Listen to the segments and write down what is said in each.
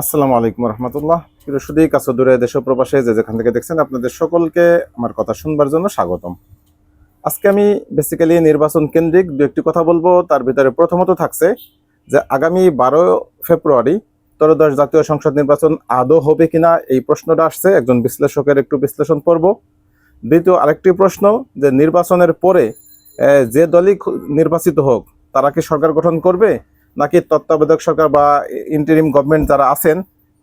আসসালামু আলাইকুম রহমতুল্লাহ। প্রিয় সুদী কাছে দূরে দেশ প্রবাসে যে যেখান থেকে দেখছেন আপনাদের সকলকে আমার কথা শুনবার জন্য স্বাগতম। আজকে আমি বেসিক্যালি নির্বাচন কেন্দ্রিক দু একটি কথা বলব। তার ভিতরে প্রথমত থাকছে যে আগামী বারো ফেব্রুয়ারি ত্রয়োদশ জাতীয় সংসদ নির্বাচন আদৌ হবে কিনা এই প্রশ্নটা আসছে। একজন বিশ্লেষকের একটু বিশ্লেষণ করব। দ্বিতীয় আরেকটি প্রশ্ন যে নির্বাচনের পরে যে দলই নির্বাচিত হোক, তারা কি সরকার গঠন করবে? নাকি তত্ত্বাবধায়ক সরকার বা ইন্টারিম গভর্নমেন্ট যারা আছেন,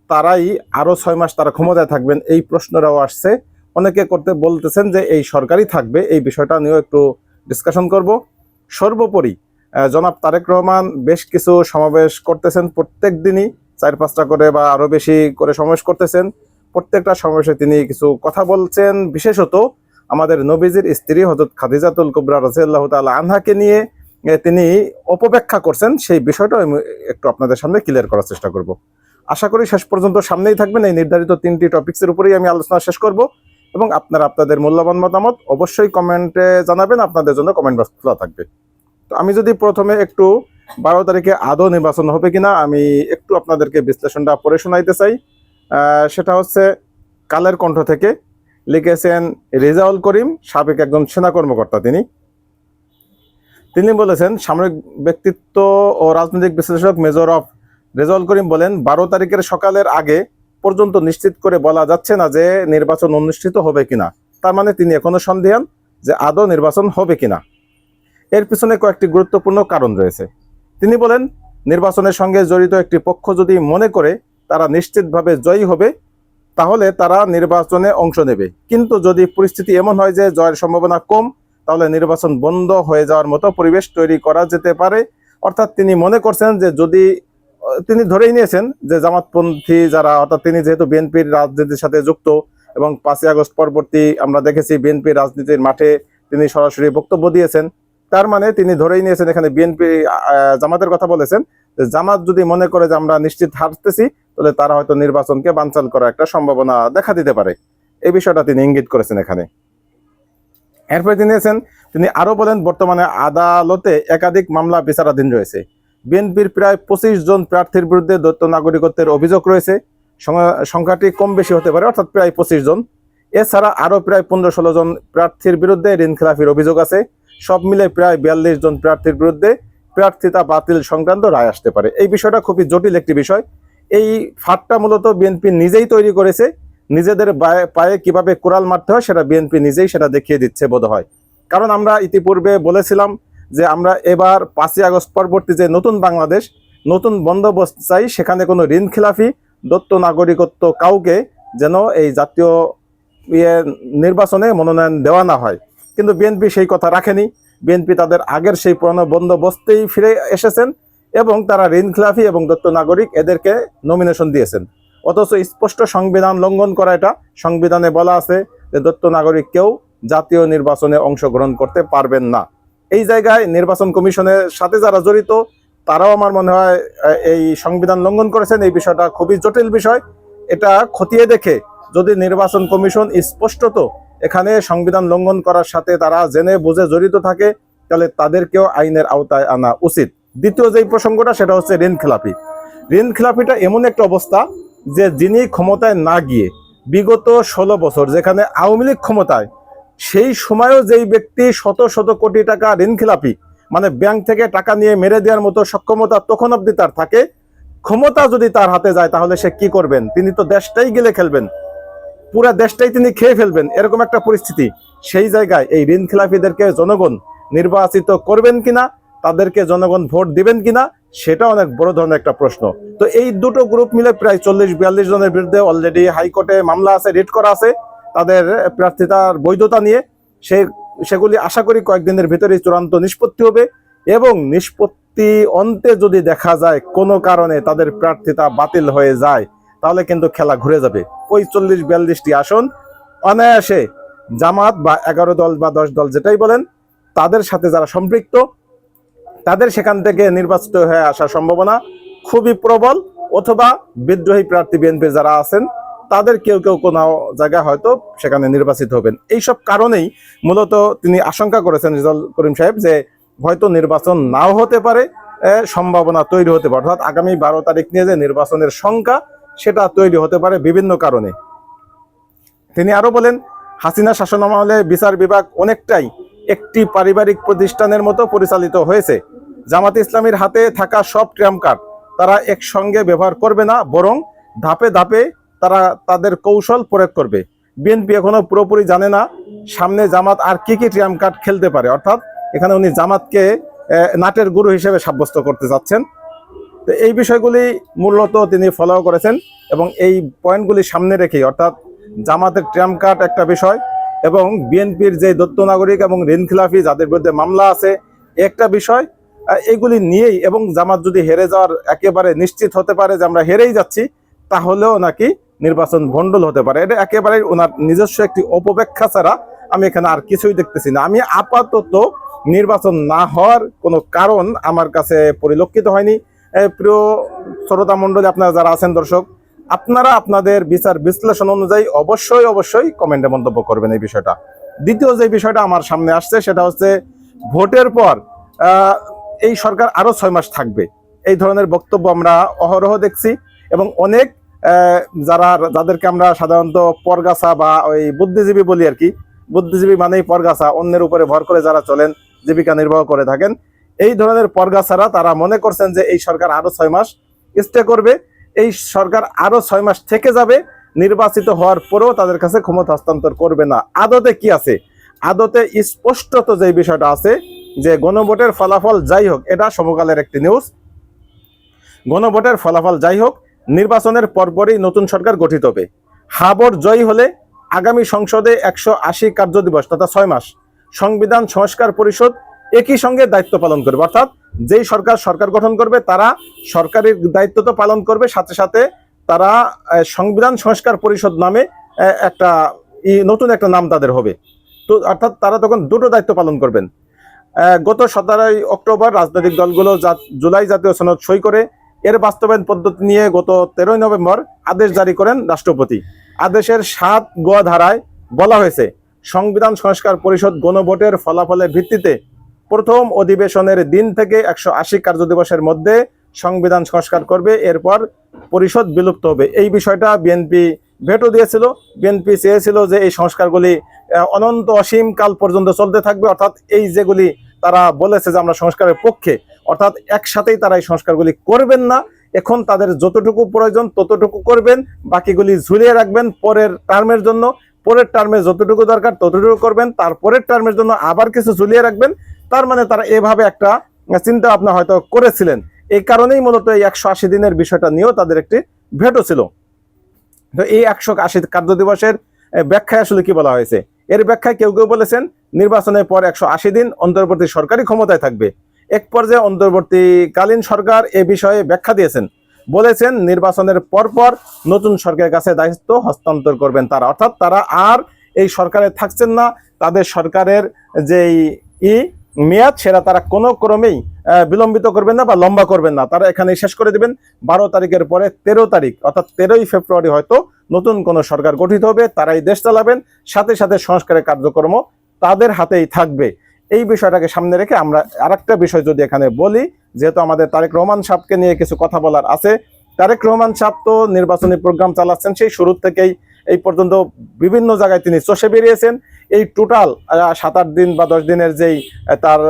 তারাই আরও ছয় মাস তারা ক্ষমতায় থাকবেন, এই প্রশ্নটাও আসছে। অনেকে করতে বলতেছেন যে এই সরকারই থাকবে, এই বিষয়টা নিয়েও একটু ডিসকাশন করব। সর্বোপরি জনাব তারেক রহমান বেশ কিছু সমাবেশ করতেছেন প্রত্যেক দিনই, চার পাঁচটা করে বা আরও বেশি করে সমাবেশ করতেছেন। প্রত্যেকটা সমাবেশে তিনি কিছু কথা বলছেন। বিশেষত আমাদের নবীজির স্ত্রী হজরত খাদিজাতুল কুবরা রাজিয়াল্লাহ তাআলা আনহাকে নিয়ে তিনি অপব্যাখ্যা করছেন, সেই বিষয়টা আমি একটু আপনাদের সামনে ক্লিয়ার করার চেষ্টা করব। আশা করি শেষ পর্যন্ত সামনেই থাকবেন, এই নির্ধারিত তিনটি টপিকসের উপরেই আমি আলোচনা শেষ করব। এবং আপনারা আপনাদের মূল্যবান মতামত অবশ্যই কমেন্টে জানাবেন, আপনাদের জন্য কমেন্ট বক্স খোলা থাকবে। তো আমি যদি প্রথমে একটু বারো তারিখে আদৌ নির্বাচন হবে কিনা, আমি একটু আপনাদেরকে বিশ্লেষণটা পড়ে শোনাইতে চাই। সেটা হচ্ছে কালের কণ্ঠ থেকে লিখেছেন রেজাউল করিম, সাবেক একজন সেনা কর্মকর্তা তিনি। তিনি বলেছেন, সামরিক ব্যক্তিত্ব ও রাজনৈতিক বিশ্লেষক মেজর অফ রেজাউল করিম বলেন, বারো তারিখের সকালের আগে পর্যন্ত নিশ্চিত করে বলা যাচ্ছে না যে নির্বাচন অনুষ্ঠিত হবে কিনা। তার মানে তিনি এখনও সন্দেহান যে আদৌ নির্বাচন হবে কিনা। এর পিছনে কয়েকটি গুরুত্বপূর্ণ কারণ রয়েছে। তিনি বলেন, নির্বাচনের সঙ্গে জড়িত একটি পক্ষ যদি মনে করে তারা নিশ্চিতভাবে জয়ী হবে, তাহলে তারা নির্বাচনে অংশ নেবে। কিন্তু যদি পরিস্থিতি এমন হয় যে জয়ের সম্ভাবনা কম তাহলে নির্বাচন বন্ধ হয়ে যাওয়ার মতো পরিবেশ তৈরি করা যেতে পারে। অর্থাৎ তিনি মনে করছেন যে যদি তিনি ধরেই নিয়েছেন যে জামাতপন্থী যারা, অর্থাৎ তিনি যেহেতু বিএনপির রাজনীতির সাথে যুক্ত এবং পাঁচই আগস্ট পরবর্তী আমরা দেখেছি বিএনপি রাজনীতির মাঠে তিনি সরাসরি বক্তব্য দিয়েছেন। তার মানে তিনি ধরেই নিয়েছেন, এখানে বিএনপি জামাতের কথা বলেছেন যে জামাত যদি মনে করে যে আমরা নিশ্চিত হারতেছি, তাহলে তারা হয়তো নির্বাচনকে বানচাল করার একটা সম্ভাবনা দেখা দিতে পারে। এই বিষয়টা তিনি ইঙ্গিত করেছেন এখানে। এরপরে তিনি আছেন, তিনি আরও বলেন, বর্তমানে আদালতে একাধিক মামলা বিচারাধীন রয়েছে। বিএনপির প্রায় পঁচিশ জন প্রার্থীর বিরুদ্ধে দৈত্য নাগরিকত্বের অভিযোগ রয়েছে। সংখ্যা- সংখ্যাটি কম বেশি হতে পারে, অর্থাৎ প্রায় পঁচিশ জন। এছাড়া আরও প্রায় পনেরো ষোলো জন প্রার্থীর বিরুদ্ধে ঋণ খেলাফির অভিযোগ আছে। সব মিলে প্রায় বিয়াল্লিশ জন প্রার্থীর বিরুদ্ধে প্রার্থিতা বাতিল সংক্রান্ত রায় আসতে পারে। এই বিষয়টা খুবই জটিল একটি বিষয়। এই ফাঁদটা মূলত বিএনপি নিজেই তৈরি করেছে। নিজেদের পায়ে কীভাবে কোরাল মারতে হয় সেটা বিএনপি নিজেই সেটা দেখিয়ে দিচ্ছে বোধ হয় কারণ আমরা ইতিপূর্বে বলেছিলাম যে আমরা এবার পাঁচই আগস্ট পরবর্তী যে নতুন বাংলাদেশ, নতুন বন্দোবস্ত চাই, সেখানে কোনো ঋণ খেলাফি, দত্ত নাগরিকত্ব কাউকে যেন এই জাতীয় ইয়ে নির্বাচনে মনোনয়ন দেওয়া না হয়। কিন্তু বিএনপি সেই কথা রাখেনি। বিএনপি তাদের আগের সেই পুরনো বন্দোবস্তেই ফিরে এসেছেন এবং তারা ঋণ খেলাফি এবং দত্ত নাগরিক এদেরকে নমিনেশন দিয়েছেন। অথচ স্পষ্ট সংবিধান লঙ্ঘন করা এটা। সংবিধানে বলা আছে যে দত্ত নাগরিক কেউ জাতীয় নির্বাচনে অংশগ্রহণ করতে পারবেন না। এই জায়গায় নির্বাচন কমিশনের সাথে যারা জড়িত, তারাও আমার মনে হয় এই সংবিধান লঙ্ঘন করেছেন। এই বিষয়টা খুবই জটিল বিষয়। এটা খতিয়ে দেখে যদি নির্বাচন কমিশন স্পষ্টত এখানে সংবিধান লঙ্ঘন করার সাথে তারা জেনে বুঝে জড়িত থাকে, তাহলে তাদেরকেও আইনের আওতায় আনা উচিত। দ্বিতীয় যেই প্রসঙ্গটা, সেটা হচ্ছে ঋণ খেলাপি। ঋণ খেলাপিটা এমন একটা অবস্থা যে যিনি ক্ষমতায় না গিয়ে বিগত ষোলো বছর যেখানে আওয়ামী লীগ ক্ষমতায়, সেই সময়ও যেই ব্যক্তি শত শত কোটি টাকা ঋণ খেলাপি মানে ব্যাংক থেকে টাকা নিয়ে মেরে দেওয়ার মতো সক্ষমতা তখন অব্দি তার থাকে, ক্ষমতা যদি তার হাতে যায় তাহলে সে কি করবেন? তিনি তো দেশটাই গেলে খেলবেন। পুরা দেশটাই তিনি খেয়ে ফেলবেন। এরকম একটা পরিস্থিতি। সেই জায়গায় এই ঋণ খেলাপিদেরকে জনগণ নির্বাচিত করবেন কিনা, তাদেরকে জনগণ ভোট দিবেন কিনা সেটা অনেক বড় ধরনের একটা প্রশ্ন। তো এই দুটো গ্রুপ মিলে প্রায় চল্লিশ বিয়াল্লিশ জনের বিরুদ্ধে অলরেডি হাইকোর্টে মামলা আছে রিট করা আছে। তাদের প্রার্থিতার বৈধতা নিয়ে সে, সেগুলি আশা করি কয়েকদিনের ভিতরেই চূড়ান্ত নিষ্পত্তি হবে এবং নিষ্পত্তি অন্তে যদি দেখা যায় কোনো কারণে তাদের প্রার্থিতা বাতিল হয়ে যায়, তাহলে কিন্তু খেলা ঘুরে যাবে। ওই চল্লিশ বিয়াল্লিশটি আসন অনায়াসে জামাত বা এগারো দল বা দশ দল যেটাই বলেন, তাদের সাথে যারা সম্পৃক্ত তাদের সেখান থেকে নির্বাচিত হয়ে আসার সম্ভাবনা খুবই প্রবল, অথবা বিদ্রোহী প্রার্থী বিএনপি যারা আছেন, তাদের কেউ কেউ কোনো জায়গায় হয়তো সেখানে নির্বাচিত হবেন। এইসব কারণেই মূলত তিনি আশঙ্কা করেছেন রিজাল করিম সাহেব যে হয়তো নির্বাচন নাও হতে পারে সম্ভাবনা তৈরি হতে পারে। অর্থাৎ আগামী বারো তারিখ নিয়ে যে নির্বাচনের সংখ্যা সেটা তৈরি হতে পারে বিভিন্ন কারণে। তিনি আরও বলেন, হাসিনা শাসনামলে বিচার বিভাগ অনেকটাই একটি পারিবারিক প্রতিষ্ঠানের মতো পরিচালিত হয়েছে। জামাত ইসলামীর হাতে থাকা সব ট্রাম্প কার্ড তারা একসঙ্গে ব্যবহার করবে না, বরং ধাপে ধাপে তারা তাদের কৌশল প্রয়োগ করবে। বিএনপি এখনও পুরোপুরি জানে না সামনে জামাত আর কি কি ট্রাম্প কার্ড খেলতে পারে। অর্থাৎ এখানে উনি জামাতকে নাটের গুরু হিসেবে সাব্যস্ত করতে যাচ্ছেন তো এই বিষয়গুলি মূলত তিনি ফলো করেছেন এবং এই পয়েন্টগুলি সামনে রেখেই, অর্থাৎ জামাতের ট্রাম্প কার্ড একটা বিষয় এবং বিএনপির যে দত্ত নাগরিক এবং ঋণ খিলাফি যাদের বিরুদ্ধে মামলা আছে, একটা বিষয় এগুলি নিয়েই এবং জামাত যদি হেরে যাওয়ার একেবারে নিশ্চিত হতে পারে যে আমরা হেরেই যাচ্ছি, তাহলেও নাকি নির্বাচন ভণ্ডল হতে পারে। এটা একেবারে ওনার নিজস্ব একটি অপব্যাখ্যা ছাড়া আমি এখানে আর কিছুই দেখতেছি না। আমি আপাতত নির্বাচন না হওয়ার কোনো কারণ আমার কাছে পরিলক্ষিত হয়নি। প্রিয় শ্রোতা মণ্ডলী, আপনারা যারা আছেন দর্শক আপনারা আপনাদের বিচার বিশ্লেষণ অনুযায়ী অবশ্যই অবশ্যই কমেন্টে মন্তব্য করবেন এই বিষয়টা। দ্বিতীয় যে বিষয়টা আমার সামনে আসছে, সেটা হচ্ছে ভোটের পর এই সরকার আরও ছয় মাস থাকবে। এই ধরনের বক্তব্য আমরা অহরহ দেখছি এবং অনেক যারা, যাদেরকে আমরা সাধারণত পরগাছা বা ওই বুদ্ধিজীবী বলি আর কি, বুদ্ধিজীবী মানেই পরগাছা, অন্যের উপরে ভর করে যারা চলেন, জীবিকা নির্বাহ করে থাকেন, এই ধরনের পরগাছারা তারা মনে করছেন যে এই সরকার আরও ছয় মাস স্টে করবে। এই সরকার আরও ছয় মাস থেকে যাবে, নির্বাচিত হওয়ার পরেও তাদের কাছে ক্ষমতা হস্তান্তর করবে না। আদতে কি আছে? আদতে স্পষ্টত যে বিষয়টা আছে যে গণভোটের ফলাফল যাই হোক, এটা সমকালের একটি নিউজ গণভোটের ফলাফল যাই হোক, নির্বাচনের পরপরই নতুন সরকার গঠিত হবে। হাবর জয়ী হলে আগামী সংসদে একশো আশি কার্যদিবস তথা ছয় মাস। সংবিধান সংস্কার পরিষদ একই সঙ্গে দায়িত্ব পালন করবে, অর্থাৎ যেই সরকার সরকার গঠন করবে, তারা সরকারের দায়িত্ব তো পালন করবে, সাথে সাথে তারা সংবিধান সংস্কার পরিষদ নামে একটা নতুন একটা নাম তাদের হবে। তো অর্থাৎ তারা তখন দুটো দায়িত্ব পালন করবেন। গত সতেরোই অক্টোবর রাজনৈতিক দলগুলো জুলাই জাতীয় সনদ সই করে, এর বাস্তবায়ন পদ্ধতি নিয়ে গত তেরোই নভেম্বর আদেশ জারি করেন রাষ্ট্রপতি। আদেশের সাত গ ধারায় বলা হয়েছে, সংবিধান সংস্কার পরিষদ গণভোটের ফলাফলের ভিত্তিতে প্রথম অধিবেশনের দিন থেকে একশো আশি কার্যদিবসের মধ্যে সংবিধান সংস্কার করবে, এরপর পরিষদ বিলুপ্ত হবে। এই বিষয়টা বিএনপি ভেটো দিয়েছিল। বিএনপি চেয়েছিল যে এই সংস্কারগুলি অনন্ত অসীম কাল পর্যন্ত চলতে থাকবে। অর্থাৎ এই যেগুলি তারা বলেছে যে আমরা সংস্কারের পক্ষে, অর্থাৎ একসাথেই তারা এই সংস্কারগুলি করবেন না। এখন তাদের যতটুকু প্রয়োজন ততটুকু করবেন। বাকিগুলি ঝুলিয়ে রাখবেন পরের টার্মের জন্য। পরের টার্মে যতটুকু দরকার ততটুকু করবেন। তারপরের টার্মের জন্য আবার কিছু ঝুলিয়ে রাখবেন। তার মানে তারা এভাবে একটা চিন্তা ভাবনা হয়তো করেছিলেন। এই কারণেই মূলত এই একশো আশি দিনের বিষয়টা নিয়েও তাদের একটি ভেটো ছিল। তো এই একশো আশি কার্য দিবসের ব্যাখ্যায় আসলে কি বলা হয়েছে? এর ব্যাখ্যায় কেউ কেউ বলেছেন, নির্বাচনের পর একশো আশি দিন অন্তর্বর্তী সরকারি ক্ষমতায় থাকবে। এক পর্যায়ে অন্তর্বর্তীকালীন সরকার এ বিষয়ে ব্যাখ্যা দিয়েছেন। বলেছেন, নির্বাচনের পরপর নতুন সরকারের কাছে দায়িত্ব হস্তান্তর করবেন তারা। অর্থাৎ তারা আর এই সরকারে থাকছেন না, তাদের সরকারের যেই ই মেয়াদ সেটা তারা কোনো ক্রমেই বিলম্বিত করবেন না বা লম্বা করবেন না। তারা এখানে শেষ করে দেবেন। বারো তারিখের পরে তেরো তারিখ, অর্থাৎ তেরোই ফেব্রুয়ারি হয়তো নতুন কোন সরকার গঠিত হবে, তারাই দেশ চালাবেন। সাথে সাথে সংস্কারের কার্যক্রম তাদের হাতেই থাকবে। এই বিষয়টাকে সামনে রেখে আমরা আরেকটা বিষয় যদি এখানে বলি, যেহেতু আমাদের তারেক রহমান সাহেবকে নিয়ে কিছু কথা বলার আছে, তারেক রহমান সাহেব তো নির্বাচনী প্রোগ্রাম চালাচ্ছেন সেই শুরু থেকেই। এই পর্যন্ত বিভিন্ন জায়গায় তিনি চষে বেরিয়েছেন। এই টোটাল সাত আট দিন বা দশ দিনের যেই তার,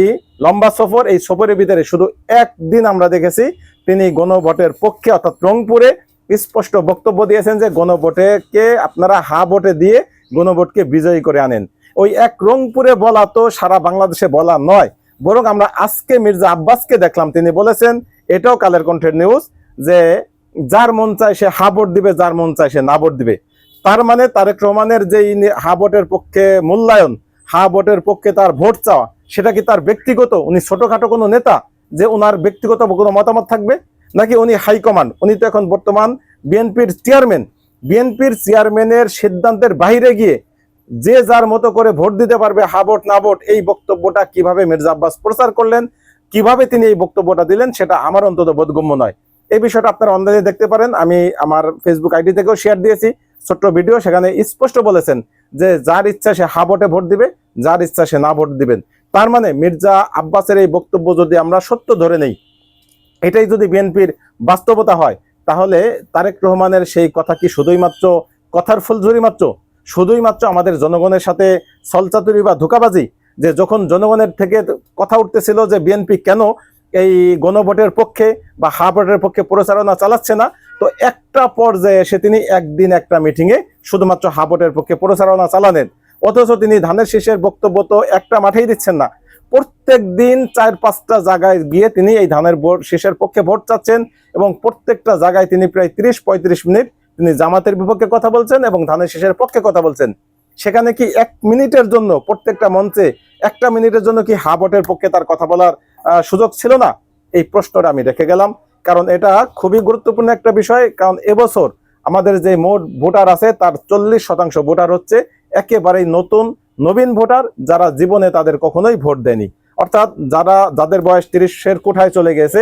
ই, লম্বা সফর, এই সফরের ভিতরে শুধু একদিন আমরা দেখেছি তিনি গণভোটের পক্ষে, অর্থাৎ রংপুরে স্পষ্ট বক্তব্য দিয়েছেন যে গণভোটকে আপনারা হা ভোটে দিয়ে গণভোটকে বিজয়ী করে আনেন। ওই এক রংপুরে বলা তো সারা বাংলাদেশে বলা নয়। বরং আমরা আজকে মির্জা আব্বাসকে দেখলাম, তিনি বলেছেন, এটাও কালের কণ্ঠের নিউজ যে যার মন চায় সে হা ভোট দিবে, যার মন চায় সে না ভোট দিবে। তার মানে তারেক রহমানের যে এই নি- হা ভোটের পক্ষে মূল্যায়ন হা ভোটের পক্ষে তার ভোট চাওয়া, সেটা কি তার ব্যক্তিগত? উনি ছোটখাটো কোনো নেতা যে ওনার ব্যক্তিগত কোনো মতামত থাকবে? নাকি উনি হাইকমান্ড উনি তো এখন বর্তমান বিএনপির চেয়ারম্যান বিএনপির চেয়ারম্যানের সিদ্ধান্তের বাইরে গিয়ে যে যার মতো করে ভোট দিতে পারবে হা ভোট না ভোট এই বক্তব্যটা কীভাবে মির্জা আব্বাস প্রচার করলেন, কীভাবে তিনি এই বক্তব্যটা দিলেন, সেটা আমার অন্তত বোধগম্য নয়। এই বিষয়টা আপনারা অনলাইনে দেখতে পারেন। আমি আমার ফেসবুক আইডি থেকেও শেয়ার দিয়েছি। ছোট্ট ভিডিও সেখানে স্পষ্ট বলেছেন যে যার ইচ্ছা সে হা ভোটে ভোট দিবে, যার ইচ্ছা সে না ভোট দিবেন। তার মানে মির্জা আব্বাসের এই বক্তব্য যদি আমরা সত্য ধরে নেই, এটাই যদি বিএনপির বাস্তবতা হয়, তাহলে তারেক রহমানের সেই কথা কি শুধুই মাত্র কথার ফুলঝুরি মাত্র? শুধুই মাত্র আমাদের জনগণের সাথে সলচাতুরি বা ধোকাবাজি? যে যখন জনগণের থেকে কথা উঠতেছিল যে বিএনপি কেন এই গণভোটের পক্ষে বা হা ভোটের পক্ষে প্রচারণা চালাচ্ছে না। তো একটা পর্যায়ে এসে তিনি একদিন একটা মিটিংয়ে শুধুমাত্র হা ভোটের পক্ষে প্রচারণা চালানেন অথচ তিনি ধানের শীষের বক্তব্য তো একটা মাঠেই দিচ্ছেন না। প্রত্যেক দিন চার, পাঁচটা জায়গায় গিয়ে তিনি এই ধানের শীষের পক্ষে ভোট চাচ্ছেন এবং প্রত্যেকটা জায়গায় তিনি প্রায় তিরিশ, পঁয়ত্রিশ মিনিট তিনি জামাতের বিপক্ষে কথা বলছেন এবং ধানের শীষের পক্ষে কথা বলছেন। সেখানে কি এক মিনিটের জন্য প্রত্যেকটা মঞ্চে, একটা মিনিটের জন্য কি হা ভোটের পক্ষে তার কথা বলার সুযোগ ছিল না। এই প্রশ্নটা আমি রেখে গেলাম। কারণ এটা খুবই গুরুত্বপূর্ণ একটা বিষয়। কারণ এবছর আমাদের যে মোট ভোটার আছে, তার চল্লিশ শতাংশ ভোটার হচ্ছে একেবারেই নতুন, নবীন ভোটার, যারা জীবনে তাদের কখনোই ভোট দেয়নি। অর্থাৎ যারা, যাদের বয়স তিরিশের কোঠায় চলে গেছে,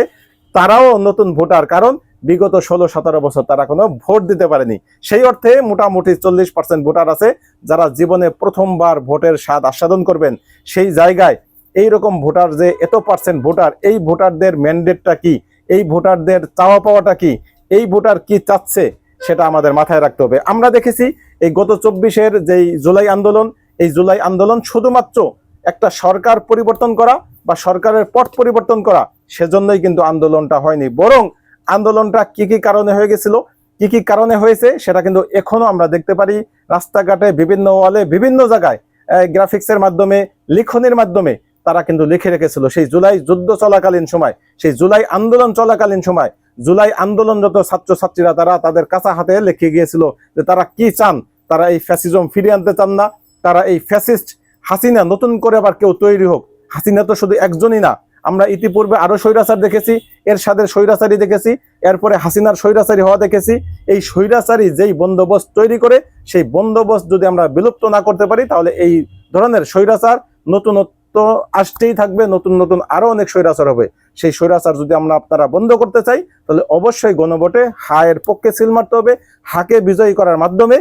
তারাও নতুন ভোটার। কারণ বিগত ষোলো, সতেরো বছর তারা কোনো ভোট দিতে পারেনি। সেই অর্থে মোটামুটি চল্লিশ পার্সেন্ট ভোটার আছে, যারা জীবনে প্রথমবার ভোটের স্বাদ আস্বাদন করবেন। সেই জায়গায় এই রকম ভোটার যে এত পার্সেন্ট ভোটার, এই ভোটারদের ম্যান্ডেটটা কি? এই ভোটারদের চাওয়া পাওয়াটা কি? এই ভোটার কি চাচ্ছে? সেটা আমাদের মাথায় রাখতে হবে। আমরা দেখেছি এই গত চব্বিশের যেই জুলাই আন্দোলন, এই জুলাই আন্দোলন শুধুমাত্র একটা সরকার পরিবর্তন করা বা সরকারের পথ পরিবর্তন করা, সেজন্যই কিন্তু আন্দোলনটা হয়নি। বরং আন্দোলনটা কি কি কারণে হয়ে গেছিল, কি কি কারণে হয়েছে, সেটা কিন্তু এখনও আমরা দেখতে পারি। রাস্তাঘাটে বিভিন্ন ওয়ালে বিভিন্ন জায়গায় গ্রাফিক্সের মাধ্যমে, লিখনের মাধ্যমে তারা কিন্তু লিখে রেখেছিল। সেই জুলাই যুদ্ধ চলাকালীন সময়, সেই জুলাই আন্দোলন চলাকালীন সময়, জুলাই আন্দোলনরত ছাত্রছাত্রীরা তারা তাদের কাঁচা হাতে লিখে গিয়েছিল যে তারা কি চান, তারা এই ফ্যাসিজম ফিরিয়ে আনতে চান না, তারা এই ফ্যাসিস্ট হাসিনা নতুন করে আবার কেউ তৈরি হোক। হাসিনা তো শুধু একজনই না, আমরা ইতিপূর্বে আরও স্বৈরাচার দেখেছি এর সাথে স্বৈরাচারী দেখেছি, এরপরে হাসিনার স্বৈরাচারী হওয়া দেখেছি। এই স্বৈরাচারী যেই বন্দোবস্ত তৈরি করে, সেই বন্দোবস্ত যদি আমরা বিলুপ্ত না করতে পারি, তাহলে এই ধরনের স্বৈরাচার নতুনত্ব আসতেই থাকবে, নতুন নতুন আরও অনেক স্বৈরাচার হবে। সেই স্বৈরাচার যদি আমরা আপনারা বন্ধ করতে চাই, তাহলে অবশ্যই গণভোটে হায়ের পক্ষে সিল মারতে হবে, হাকে বিজয়ী করার মাধ্যমে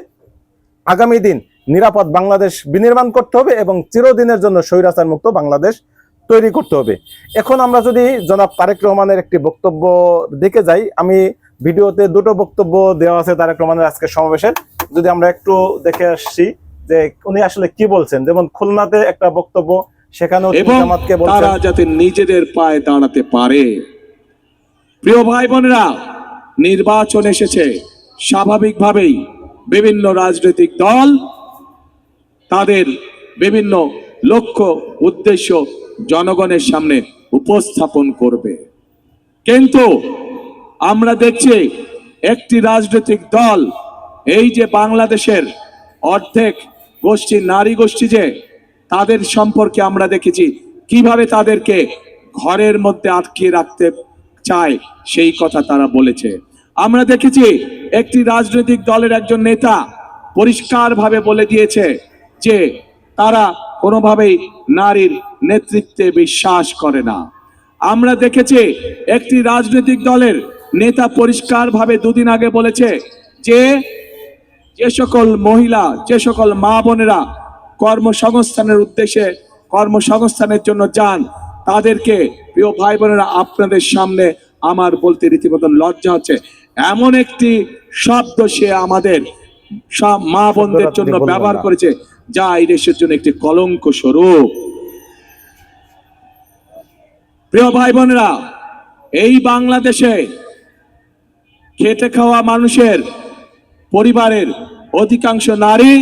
আগামী দিন নিরাপদ বাংলাদেশ বিনির্মাণ করতে হবে এবং চিরদিনের জন্য স্বৈরাচার মুক্ত বাংলাদেশ তৈরি করতে হবে। এখন আমরা যদি জনাব তারেক রহমানের একটি বক্তব্য দেখে যাই, আমি ভিডিওতে দুটো বক্তব্য দেওয়া আছে তারেক রহমানের আজকে সমাবেশের। যদি আমরা একটু দেখে আসছি যে উনি আসলে কি বলছেন। যেমন খুলনাতে একটা বক্তব্য সেখানেও জামাতকে তারা যাতে নিজেদের পায়ে দাঁড়াতে পারে। প্রিয় ভাই বোনেরা নির্বাচন এসেছে। স্বাভাবিকভাবেই বিভিন্ন রাজনৈতিক দল তাদের বিভিন্ন লক্ষ্য উদ্দেশ্য জনগণের সামনে উপস্থাপন করবে। কিন্তু আমরা দেখছি একটি রাজনৈতিক দল এই যে বাংলাদেশের অর্ধেক গোষ্ঠী নারী গোষ্ঠী যে তাদের সম্পর্কে আমরা দেখেছি কীভাবে তাদেরকে ঘরের মধ্যে আটকিয়ে রাখতে চায়, সেই কথা তারা বলেছে। আমরা দেখেছি একটি রাজনৈতিক দলের একজন নেতা পরিষ্কারভাবে বলে দিয়েছে যে তারা কোনোভাবেই নারীর নেতৃত্বে বিশ্বাস করে না। আমরা দেখেছি একটি রাজনৈতিক দলের নেতা পরিষ্কারভাবে দুদিন আগে বলেছে যে যে সকল মহিলা, যে সকল মা বোনেরা কর্মসংস্থানের উদ্দেশ্যে কর্মসংস্থানের জন্য যান। তাদেরকে প্রিয় ভাই বোনেরা আপনাদের সামনে আমার বলতে রীতিমতন লজ্জা হচ্ছে। এমন একটি শব্দ সে আমাদের সব মা বোনদের জন্য ব্যবহার করেছে যা এই দেশের জন্য একটি কলঙ্ক স্বরূপ। প্রিয় ভাই বোনেরা এই বাংলাদেশে খেটে খাওয়া মানুষের পরিবারের অধিকাংশ নারী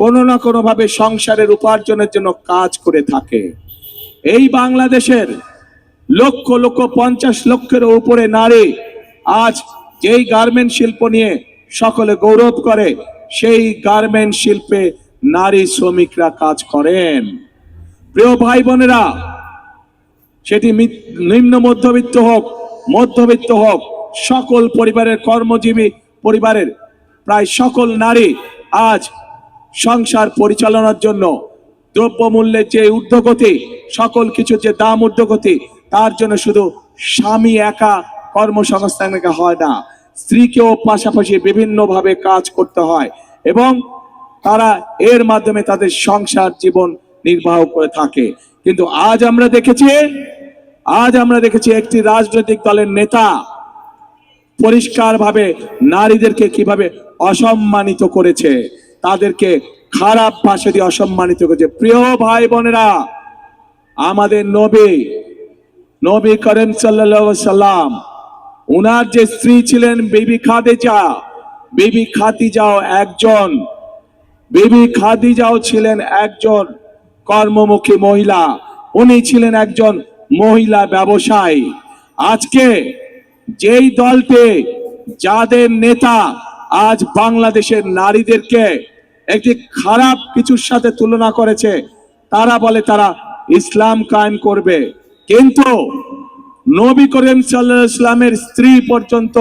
কোনো না কোনো ভাবে সংসারের উপার্জনের জন্য কাজ করে থাকে। এই বাংলাদেশের লক্ষ লক্ষ পঞ্চাশ লক্ষের উপরে নারী আজ যেই গার্মেন্ট শিল্প নিয়ে সকলে গৌরব করে, সেই গার্মেন্ট শিল্পে নারী শ্রমিকরা কাজ করেন। প্রিয় ভাই বোনেরা সেটি নিম্ন মধ্যবিত্ত হোক মধ্যবিত্ত হোক, সকল পরিবারের কর্মজীবী পরিবারের, প্রায় সকল নারী আজ সংসার পরিচালনার জন্য দ্রব্যমূল্যের যে ঊর্ধ্বগতি, সকল কিছু যে দাম ঊর্ধ্বগতি, তার জন্য শুধু স্বামী একা কর্মসংস্থান হয় না, স্ত্রীকেও পাশাপাশি বিভিন্নভাবে কাজ করতে হয় এবং তারা এর মাধ্যমে তাদের সংসার জীবন নির্বাহ করে থাকে। কিন্তু আজ আমরা দেখেছি, আজ আমরা দেখেছি একটি রাজনৈতিক দলের নেতা পরিষ্কারভাবে নারীদেরকে কীভাবে অসম্মানিত করেছে। তাদেরকে খারাপ ভাষা দিয়ে অসম্মানিত করেছে প্রিয় ভাই বোনেরা, আমাদের নবী নবী করিম আলাইহি সাল্লাম উনার যে স্ত্রী ছিলেন বিবি খাদিজা, বিবি খাদিজাও একজন, বিবি খাদিজাও ছিলেন একজন কর্মমুখী মহিলা, উনি ছিলেন একজন মহিলা ব্যবসায়ী। আজকে যেই দলতে যাদের নেতা আজ বাংলাদেশের নারীদেরকে একটি খারাপ কিছুর সাথে তুলনা করেছে। তারা বলে তারা ইসলাম কায়েম করবে। কিন্তু নবী করিম সাল্লাহ ইসলামের স্ত্রী পর্যন্ত,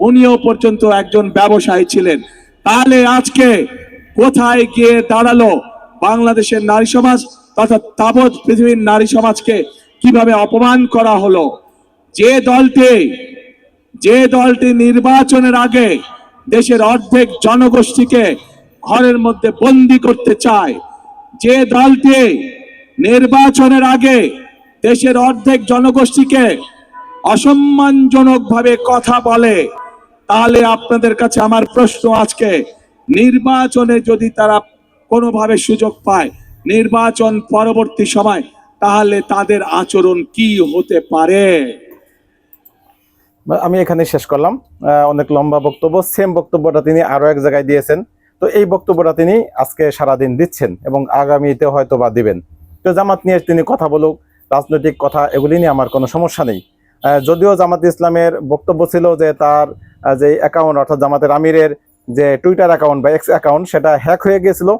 উনিও পর্যন্ত একজন ব্যবসায়ী ছিলেন। তাহলে আজকে কোথায় গিয়ে দাঁড়াল বাংলাদেশের নারী সমাজ তথা তাবৎ পৃথিবীর নারী সমাজকে? কীভাবে অপমান করা হলো? যে দলটি যে দলটি নির্বাচনের আগে দেশের অর্ধেক জনগোষ্ঠীকে ঘরের মধ্যে বন্দি করতে চায়। যে দলটি নির্বাচনের আগে দেশের অর্ধেক জনগোষ্ঠীকে অসম্মানজনক ভাবে কথা বলে, তাহলে আপনাদের কাছে আমার প্রশ্ন আজকে, নির্বাচনে যদি তারা কোনোভাবে সুযোগ পায় নির্বাচন পরবর্তী সময়, তাহলে তাদের আচরণ কি হতে পারে? আমি এখানে শেষ করলাম। অনেক লম্বা বক্তব্য সেম বক্তব্যটা তিনি আরও এক জায়গায় দিয়েছেন। তো এই বক্তব্যটা তিনি আজকে সারাদিন দিচ্ছেন এবং আগামীতে হয়তো বা দিবেন। তো জামাত নিয়ে তিনি কথা বলুক, রাজনৈতিক কথা এগুলি নিয়ে আমার কোনো সমস্যা নেই। যদিও জামাত ইসলামের বক্তব্য ছিল যে তার যে অ্যাকাউন্ট অর্থাৎ জামাতের আমিরের যে টুইটার অ্যাকাউন্ট বা এক্স অ্যাকাউন্ট সেটা হ্যাক হয়ে গিয়েছিল।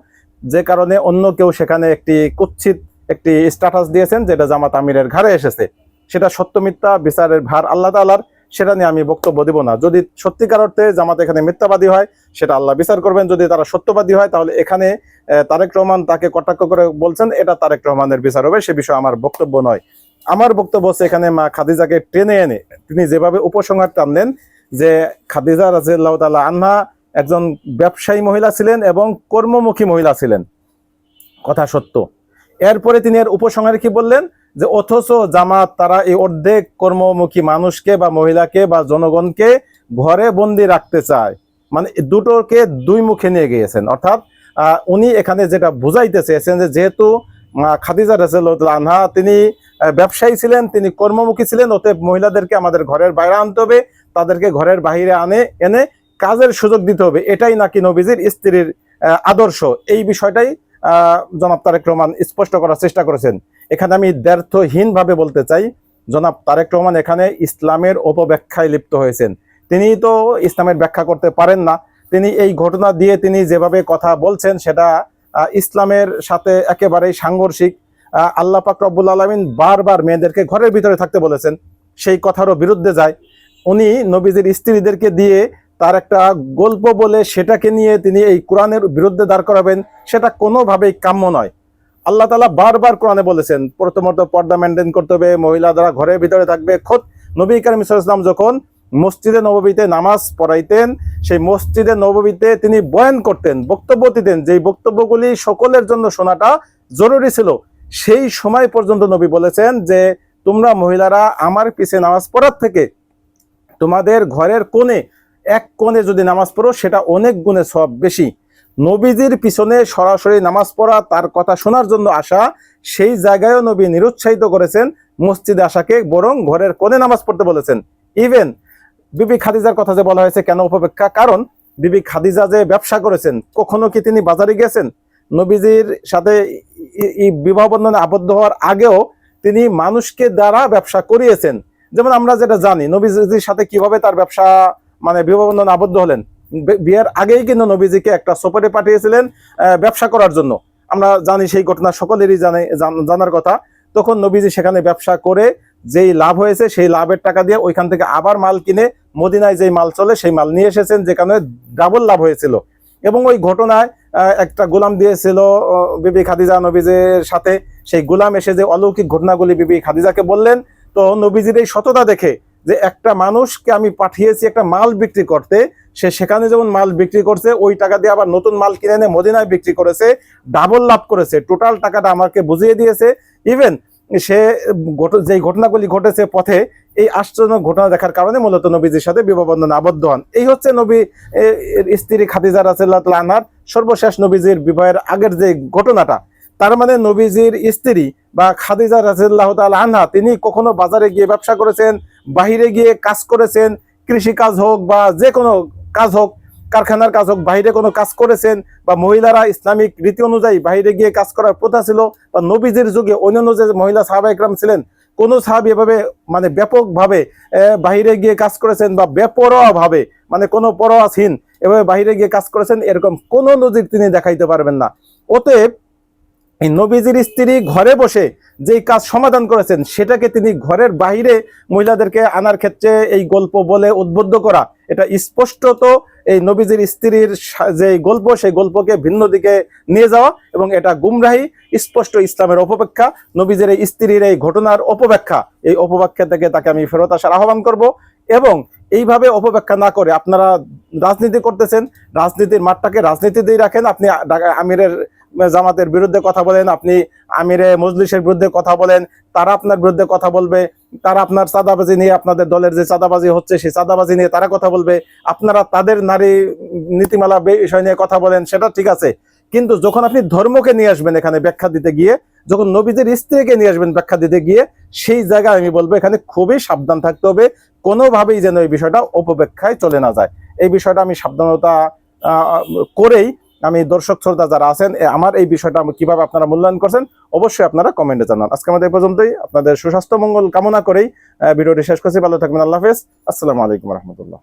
যে কারণে অন্য কেউ সেখানে একটি কুৎসিত একটি স্ট্যাটাস দিয়েছেন, যেটা জামাত আমিরের ঘাড়ে এসেছে। সেটা সত্য মিথ্যা, বিচারের ভার আল্লাহ তালার সেটা নিয়ে আমি বক্তব্য দিব না। যদি সত্যিকার অর্থে জামাত এখানে মিথ্যাবাদী হয়, সেটা আল্লাহ বিচার করবেন। যদি তারা সত্যবাদী হয়, তাহলে এখানে তারেক রহমান তাকে কটাক্ষ করে বলছেন, এটা তারেক রহমানের বিচার হবে, সে বিষয়ে আমার বক্তব্য নয়। আমার বক্তব্য হচ্ছে এখানে মা খাদিজাকে টেনে এনে, তিনি যেভাবে উপসংহার টানলেন যে খাদিজা রাজিয়াল্লাহ তাআলা আন্না একজন ব্যবসায়ী মহিলা ছিলেন এবং কর্মমুখী মহিলা ছিলেন। কথা সত্য। এরপরে তিনি এর উপসংহারে কি বললেন? যে অথচ জামাত তারা এই অর্ধেক কর্মমুখী মানুষকে বা মহিলাকে বা জনগণকে ঘরে বন্দি রাখতে চায়। মানে দুটোকে দুই মুখে নিয়ে গিয়েছেন। অর্থাৎ উনি এখানে যেটা বুঝাইতে চেয়েছেন যে যেহেতু খাদিজা রাজিয়াল্লাহু আনহা তিনি ব্যবসায়ী ছিলেন, তিনি কর্মমুখী ছিলেন, অতএব মহিলাদেরকে আমাদের ঘরের বাইরে আনতে হবে, তাদেরকে ঘরের বাইরে আনে, এনে কাজের সুযোগ দিতে হবে। এটাই নাকি নবীজির স্ত্রীর আদর্শ। এই বিষয়টাই জনাব তারেক রহমান স্পষ্ট করার চেষ্টা করেছেন। এখানে আমি দ্ব্যর্থহীন ভাবে বলতে চাই, জনাব তারেক রহমান এখানে ইসলামের অপব্যাখ্যায় লিপ্ত হয়েছেন। তিনি তো ইসলামের ব্যাখ্যা করতে পারেন না, তিনি এই ঘটনা দিয়ে তিনি যেভাবে কথা বলছেন সেটা ইসলামের সাথে একেবারেই সাংঘর্ষিক। আল্লাহ পাক রব্বুল আলমিন বারবার মেয়েদেরকে ঘরের ভিতরে থাকতে বলেছেন, সেই কথারও বিরুদ্ধে যায়। উনি নবীজির স্ত্রীদেরকে দিয়ে তার একটা গল্প বলে সেটাকে নিয়ে তিনি এই কোরআনের বিরুদ্ধে দাঁড় করাবেন, সেটা কোনোভাবেই কাম্য নয়। আল্লাহ তালা বারবার কোরআনে বলেছেন, প্রথমত পর্দা মেনটেন করতে হবে মহিলা দ্বারা ঘরের ভিতরে থাকবে। খোদ নবী কারিম ইসলাম যখন মসজিদে নববীতে নামাজ পড়াইতেন, সেই মসজিদে নববীতে তিনি বয়ান করতেন, বক্তব্য দিতেন। যেই বক্তব্যগুলি সকলের জন্য শোনাটা জরুরি ছিল, সেই সময় পর্যন্ত নবী বলেছেন যে, তোমরা মহিলারা আমার পিছে নামাজ পড়ার থেকে তোমাদের ঘরের কোণে এক কোণে যদি নামাজ পড়ো, সেটা অনেক গুণে সব বেশি। নবীজির পিছনে সরাসরি নামাজ পড়া, তার কথা শোনার জন্য আসা, সেই জায়গায়ও নবী নিরুৎসাহিত করেছেন, মসজিদে আসাকে বরং ঘরের কোণে নামাজ পড়তে বলেছেন। ইভেন বিবি খাদিজার কথা যে বলা হয়েছে কেন উপেক্ষা? কারণ বিবি খাদিজা যে ব্যবসা করেছেন, কখনো কি তিনি বাজারে গেছেন নবীজির সাথে বিবাহ বন্ধনে আবদ্ধ হওয়ার আগেও তিনি মানুষকে দ্বারা ব্যবসা করিয়েছেন। যেমন আমরা যেটা জানি, নবীজির সাথে কীভাবে তার ব্যবসা মানে বিবাহ বন্ধনে আবদ্ধ হলেন। বিয়ের আগেই কিন্তু নবীজিকে একটা সফরে পাঠিয়েছিলেন ব্যবসা করার জন্য। আমরা জানি সেই ঘটনা সকলেরই জানে জানার কথা। তখন নবীজি সেখানে ব্যবসা করে যেই লাভ হয়েছে, সেই লাভের টাকা দিয়ে ওইখান থেকে আবার মাল কিনে মদিনায় যেই মাল চলে, সেই মাল নিয়ে এসেছেন, যেখানে ডাবল লাভ হয়েছিল। এবং ওই ঘটনায় একটা গোলাম দিয়েছিল বিবি খাদিজা নবীজের সাথে। সেই গোলাম এসে যে অলৌকিক ঘটনাগুলি বিবি খাদিজাকে বললেন, তো নবীজির এই সততা দেখে যে একটা মানুষকে আমি পাঠিয়েছি একটা মাল বিক্রি করতে, সে সেখানে যেমন মাল বিক্রি করছে, ওই টাকা দিয়ে আবার নতুন মাল কিনে এনে মদিনায় বিক্রি করেছে ডাবল লাভ করেছে টোটাল টাকাটা আমাকে বুঝিয়ে দিয়েছে। ইভেন সে যেই ঘটনাগুলি ঘটেছে পথে, এই আশ্চর্য ঘটনা দেখার কারণে মূলত নবীজির সাথে বিবাহ বন্ধনে আবদ্ধ হন। এই হচ্ছে নবী স্ত্রী খাদিজা রাসুল্লাহ আনহার সর্বশেষ নবীজির বিবাহের আগের যে ঘটনাটা, তার মানে নবীজির স্ত্রী বা খাদিজা রাজিল্লাহ তাল আনহা, তিনি কখনো বাজারে গিয়ে ব্যবসা করেছেন বাহিরে গিয়ে কাজ করেছেন কৃষি কাজ হোক বা যে কোনো কাজ হোক, কারখানার কাজ হোক বাইরে কোনো কাজ করেছেন বা মহিলারা ইসলামিক রীতি অনুযায়ী বাইরে গিয়ে কাজ করার প্রথা ছিল বা নবীজির যুগে অন্যান্য যে মহিলা সাহাবা একরাম ছিলেন, কোন সাহাবি এভাবে মানে ব্যাপকভাবে বাইরে গিয়ে কাজ করেছেন বা বেপরোয়া ভাবে মানে কোনো পরোয়াসহীন এভাবে বাইরে গিয়ে কাজ করেছেন, এরকম কোনো নজির তিনি দেখাইতে পারবেন না। অতএব এই নবীজির স্ত্রী ঘরে বসে যেই কাজ সমাধান করেছেন, সেটাকে তিনি ঘরের বাইরে মহিলাদেরকে আনার ক্ষেত্রে এই গল্প বলে উদ্বুদ্ধ করা। এটা স্পষ্টত এই নবীজির স্ত্রীর যে গল্প, সেই গল্পকে ভিন্ন দিকে নিয়ে যাওয়া এবং এটা গুমরাহি, স্পষ্ট ইসলামের অপব্যাখ্যা, নবীজির এই স্ত্রীর এই ঘটনার অপব্যাখ্যা। এই অপব্যাখ্যা থেকে তাকে আমি ফেরত আসার আহ্বান করব এবং এইভাবে অপব্যাখ্যা না করে আপনারা রাজনীতি করতেছেন, রাজনীতির মাঠটাকে রাজনীতিতেই রাখেন। আপনি আমিরের জামাতের বিরুদ্ধে কথা বলেন, আপনি আমিরে মজলিসের বিরুদ্ধে কথা বলেন, তারা আপনার বিরুদ্ধে কথা বলবে, তারা আপনার চাঁদাবাজি নিয়ে আপনাদের দলের যে চাঁদাবাজি হচ্ছে, সেই চাঁদাবাজি নিয়ে তারা কথা বলবে, আপনারা তাদের নারী নীতিমালা বিষয় নিয়ে কথা বলেন, সেটা ঠিক আছে। কিন্তু যখন আপনি ধর্মকে নিয়ে আসবেন এখানে ব্যাখ্যা দিতে গিয়ে, যখন নবীদের স্ত্রীকে নিয়ে আসবেন ব্যাখ্যা দিতে গিয়ে, সেই জায়গায় আমি বলব এখানে খুবই সাবধান থাকতে হবে, কোনোভাবেই যেন এই বিষয়টা অপব্যাখ্যায় চলে না যায়। এই বিষয়টা আমি সাবধানতা করেই আমি দর্শক, শ্রোতা যারা আছেন আমার এই বিষয়টা কীভাবে আপনারা মূল্যায়ন করছেন, অবশ্যই আপনারা কমেন্টে জানান। আজকে আমাদের পর্যন্তই। আপনাদের সুস্বাস্থ্য, মঙ্গল কামনা করেই ভিডিওটি শেষ করছি। ভালো থাকবেন। আল্লাহ হাফেজ। আসসালামু আলাইকুম রহমতুল্লাহ।